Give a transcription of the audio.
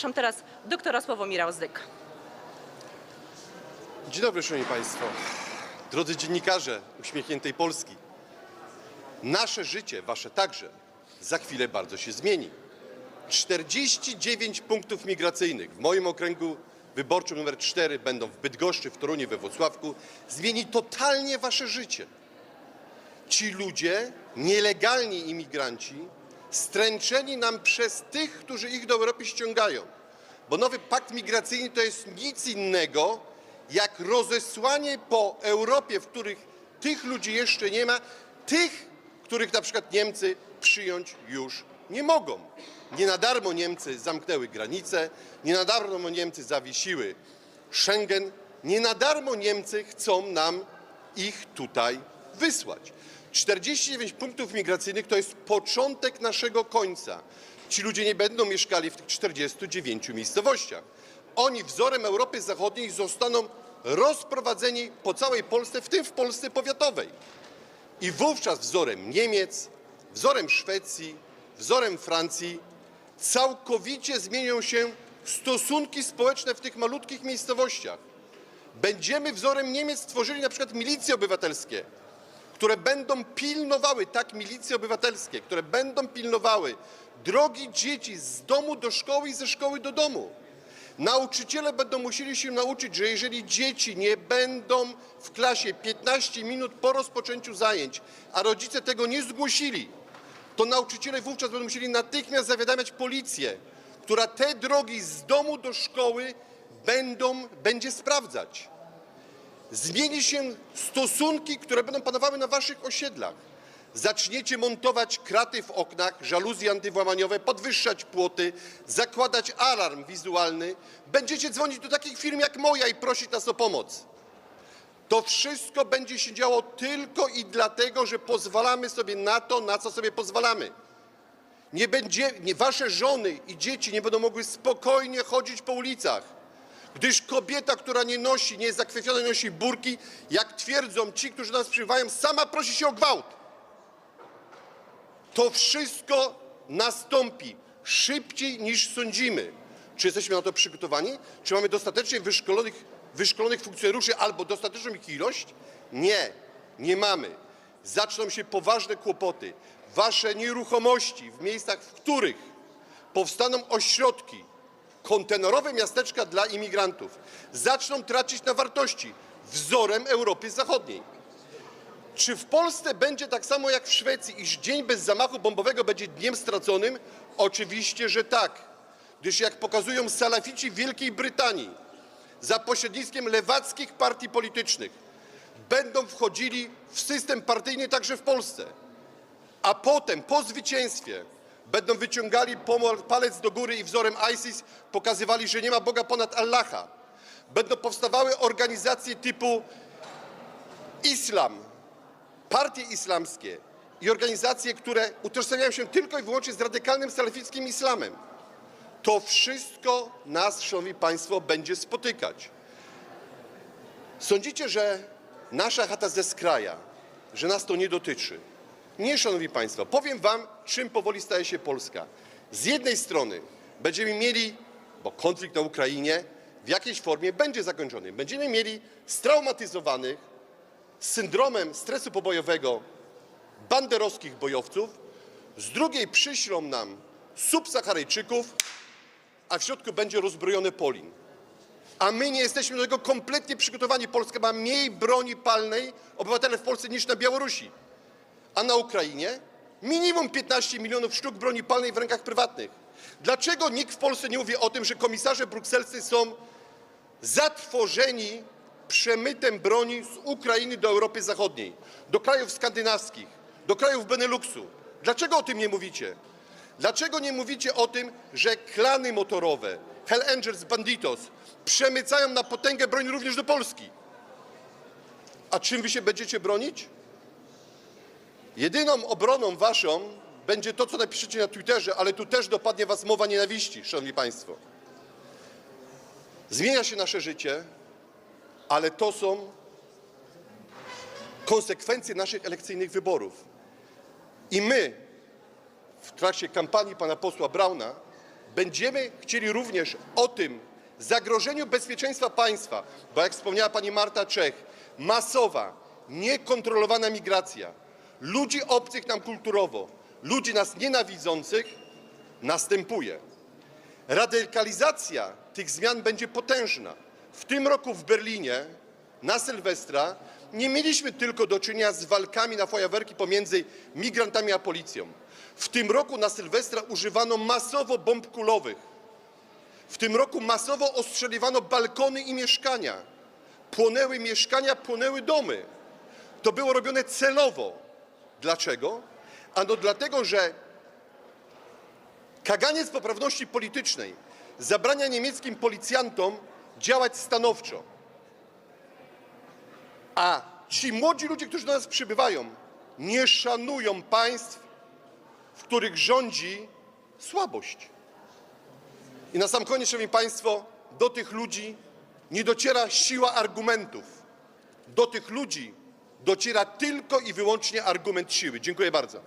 Zapraszam teraz doktora Sławomira Ozdyka. Dzień dobry, Szanowni Państwo. Drodzy dziennikarze uśmiechniętej Polski. Nasze życie, wasze także, za chwilę bardzo się zmieni. 49 punktów migracyjnych w moim okręgu wyborczym numer 4 będą w Bydgoszczy, w Toruniu, we Włocławku. Zmieni totalnie wasze życie. Ci ludzie, nielegalni imigranci, stręczeni nam przez tych, którzy ich do Europy ściągają. Bo nowy pakt migracyjny to jest nic innego, jak rozesłanie po Europie, w których tych ludzi jeszcze nie ma, tych, których na przykład Niemcy przyjąć już nie mogą. Nie na darmo Niemcy zamknęły granice, nie na darmo Niemcy zawiesiły Schengen, nie na darmo Niemcy chcą nam ich tutaj wysłać. 49 punktów migracyjnych to jest początek naszego końca. Ci ludzie nie będą mieszkali w tych 49 miejscowościach. Oni wzorem Europy Zachodniej zostaną rozprowadzeni po całej Polsce, w tym w Polsce powiatowej. I wówczas wzorem Niemiec, wzorem Szwecji, wzorem Francji całkowicie zmienią się stosunki społeczne w tych malutkich miejscowościach. Będziemy wzorem Niemiec tworzyli na przykład milicje obywatelskie, które będą pilnowały, tak, milicje obywatelskie, które będą pilnowały drogi dzieci z domu do szkoły i ze szkoły do domu. Nauczyciele będą musieli się nauczyć, że jeżeli dzieci nie będą w klasie 15 minut po rozpoczęciu zajęć, a rodzice tego nie zgłosili, to nauczyciele wówczas będą musieli natychmiast zawiadamiać policję, która te drogi z domu do szkoły będą, będzie sprawdzać. Zmieni się stosunki, które będą panowały na waszych osiedlach. Zaczniecie montować kraty w oknach, żaluzje antywłamaniowe, podwyższać płoty, zakładać alarm wizualny. Będziecie dzwonić do takich firm jak moja i prosić nas o pomoc. To wszystko będzie się działo tylko i dlatego, że pozwalamy sobie na to, na co sobie pozwalamy. Nie będzie, nie, wasze żony i dzieci nie będą mogły spokojnie chodzić po ulicach, gdyż kobieta, która nie nosi, nie jest zakrwiona, nie nosi burki, jak twierdzą ci, którzy nas przybywają, sama prosi się o gwałt. To wszystko nastąpi szybciej niż sądzimy. Czy jesteśmy na to przygotowani? Czy mamy dostatecznie wyszkolonych, wyszkolonych funkcjonariuszy albo dostateczną ich ilość? Nie, nie mamy. Zaczną się poważne kłopoty. Wasze nieruchomości w miejscach, w których powstaną ośrodki, kontenerowe miasteczka dla imigrantów, zaczną tracić na wartości wzorem Europy Zachodniej. Czy w Polsce będzie tak samo jak w Szwecji, iż dzień bez zamachu bombowego będzie dniem straconym? Oczywiście, że tak. Gdyż jak pokazują salafici w Wielkiej Brytanii, za pośrednictwem lewackich partii politycznych będą wchodzili w system partyjny także w Polsce. A potem, po zwycięstwie, będą wyciągali palec do góry i wzorem ISIS pokazywali, że nie ma Boga ponad Allaha. Będą powstawały organizacje typu Islam, partie islamskie i organizacje, które utożsamiają się tylko i wyłącznie z radykalnym salafickim islamem. To wszystko nas, szanowni państwo, będzie spotykać. Sądzicie, że nasza chata ze skraja, że nas to nie dotyczy? Nie, szanowni państwo. Powiem wam, czym powoli staje się Polska. Z jednej strony będziemy mieli, bo konflikt na Ukrainie w jakiejś formie będzie zakończony. Będziemy mieli straumatyzowanych, z syndromem stresu pobojowego banderowskich bojowców, z drugiej przyślą nam subsaharyjczyków, a w środku będzie rozbrojony Polin. A my nie jesteśmy do tego kompletnie przygotowani. Polska ma mniej broni palnej, obywatele w Polsce, niż na Białorusi. A na Ukrainie minimum 15 milionów sztuk broni palnej w rękach prywatnych. Dlaczego nikt w Polsce nie mówi o tym, że komisarze brukselscy są zatrwożeni przemytem broni z Ukrainy do Europy Zachodniej, do krajów skandynawskich, do krajów Beneluxu. Dlaczego o tym nie mówicie? Dlaczego nie mówicie o tym, że klany motorowe, Hell Angels, Banditos przemycają na potęgę broń również do Polski? A czym wy się będziecie bronić? Jedyną obroną waszą będzie to, co napiszecie na Twitterze, ale tu też dopadnie was mowa nienawiści, szanowni państwo. Zmienia się nasze życie, ale to są konsekwencje naszych elekcyjnych wyborów. I my w trakcie kampanii pana posła Brauna będziemy chcieli również o tym zagrożeniu bezpieczeństwa państwa, bo jak wspomniała pani Marta Czech, masowa, niekontrolowana migracja ludzi obcych nam kulturowo, ludzi nas nienawidzących następuje. Radykalizacja tych zmian będzie potężna. W tym roku w Berlinie na Sylwestra nie mieliśmy tylko do czynienia z walkami na fajerwerki pomiędzy migrantami a policją. W tym roku na Sylwestra używano masowo bomb kulowych. W tym roku masowo ostrzeliwano balkony i mieszkania. Płonęły mieszkania, płonęły domy. To było robione celowo. Dlaczego? Ano dlatego, że Kaganiec poprawności politycznej zabrania niemieckim policjantom działać stanowczo. A ci młodzi ludzie, którzy do nas przybywają, nie szanują państw, w których rządzi słabość. I na sam koniec, Szanowni Państwo, do tych ludzi nie dociera siła argumentów. Do tych ludzi dociera tylko i wyłącznie argument siły. Dziękuję bardzo.